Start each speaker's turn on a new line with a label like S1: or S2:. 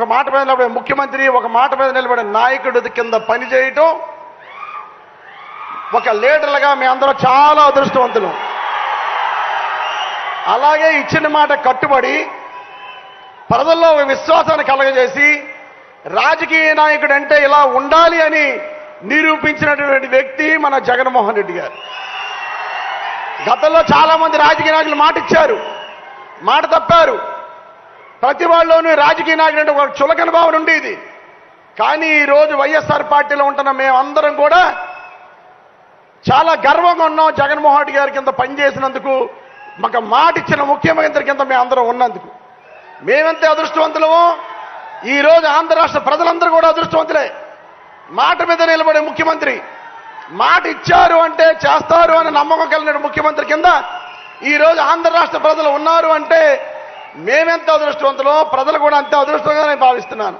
S1: ఒక మాట మీద నిలబడే ముఖ్యమంత్రి ఒక మాట మీద నిలబడే నాయకుడి కింద పనిచేయటం ఒక లీడర్లుగా మీ అందరూ చాలా అదృష్టవంతులు. అలాగే ఇచ్చిన మాట కట్టుబడి ప్రజల్లో ఒక విశ్వాసాన్ని కలగజేసి రాజకీయ నాయకుడు అంటే ఇలా ఉండాలి అని నిరూపించినటువంటి వ్యక్తి మన జగన్మోహన్ రెడ్డి గారు. గతంలో చాలా మంది రాజకీయ నాయకులు మాట ఇచ్చారు మాట తప్పారు. ప్రతి వాళ్ళలోనూ రాజకీయ నాయకుడు ఒక చులకన భావన ఉండేది. కానీ ఈరోజు వైఎస్ఆర్ పార్టీలో ఉంటున్న మేమందరం కూడా చాలా గర్వంగా ఉన్నాం జగన్మోహన్ రెడ్డి గారి కింద పనిచేసినందుకు మాకు మాట ఇచ్చిన ముఖ్యమంత్రి కింద మేము అందరం ఉన్నందుకు. మేమెంత అదృష్టవంతులము ఈ రోజు ఆంధ్ర రాష్ట్ర ప్రజలందరూ కూడా అదృష్టవంతులే. మాట మీద నిలబడే ముఖ్యమంత్రి. మాట ఇచ్చారు అంటే చేస్తారు అని నమ్మకం కలిగిన ముఖ్యమంత్రి కింద ఈ రోజు ఆంధ్ర రాష్ట్ర ప్రజలు ఉన్నారు అంటే మేమెంత అదృష్టవంతులో ప్రజలు కూడా అంతే అదృష్టంగా నేను భావిస్తున్నాను.